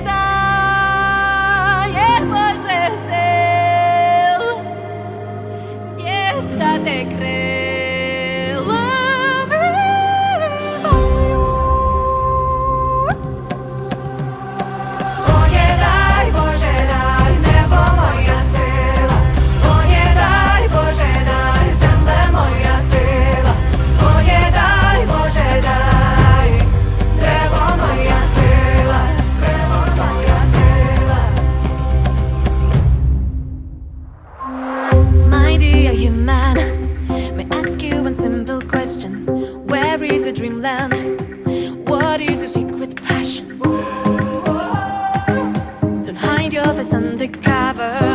that question Where is your dreamland? What is your secret passion? Don't hide your face under cover